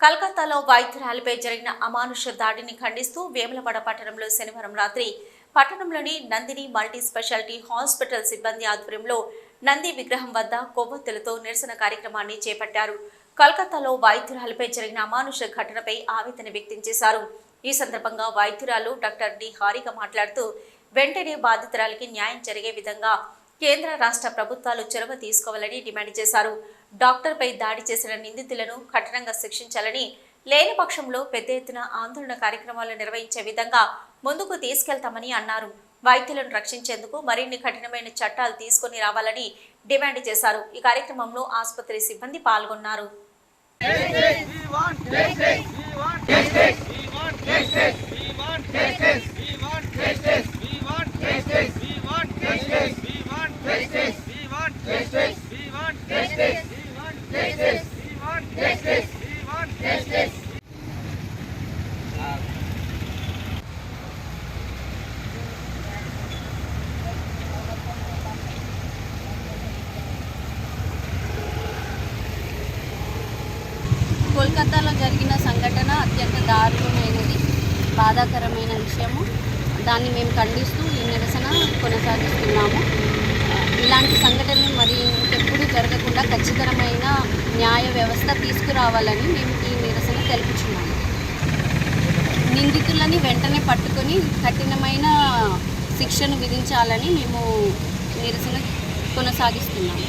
కలకత్తాలో వైద్యురాలిపై జరిగిన అమానుష దాడిని ఖండిస్తూ వేములవాడ పట్టణంలో శనివారం రాత్రి పట్టణంలోని నందిని మల్టీ స్పెషాలిటీ హాస్పిటల్ సిబ్బంది ఆధ్వర్యంలో నంది విగ్రహం వద్ద కొవ్వొత్తులతో నిరసన కార్యక్రమాన్ని చేపట్టారు. కలకత్తాలో వైద్యురాలిపై జరిగిన అమానుష ఘటనపై ఆవేదన వ్యక్తం చేశారు. ఈ సందర్భంగా వైద్యురాలు డాక్టర్ డి. హారిక మాట్లాడుతూ వెంటనే బాధితురాలికి న్యాయం జరిగే విధంగా కేంద్ర రాష్ట్ర ప్రభుత్వాలు చొరవ తీసుకోవాలని డిమాండ్ చేశారు. డాక్టర్పై దాడి చేసిన నిందితులను కఠినంగా శిక్షించాలని లేని పక్షంలో పెద్ద ఎత్తున ఆందోళన కార్యక్రమాలు నిర్వహించే విధంగా ముందుకు తీసుకెళ్తామని అన్నారు. వైద్యులను రక్షించేందుకు మరిన్ని కఠినమైన చట్టాలు తీసుకొని రావాలని డిమాండ్ చేశారు. ఈ కార్యక్రమంలో ఆసుపత్రి సిబ్బంది పాల్గొన్నారు. కోల్కతాలో జరిగిన సంఘటన అత్యంత దారుణమైనది బాధాకరమైన విషయము. దాన్ని మేము ఖండిస్తూ ఈ నిరసన కొనసాగిస్తున్నాము. ఇలాంటి సంఘటనలు మరి ఇంకెప్పుడు జరగకుండా ఖచ్చితమైన న్యాయ వ్యవస్థ తీసుకురావాలని మేము ఈ తెలుపుచున్నాము నిందితులని వెంటనే పట్టుకొని కఠినమైన శిక్షను విధించాలని మేము నిరసన కొనసాగిస్తున్నాము.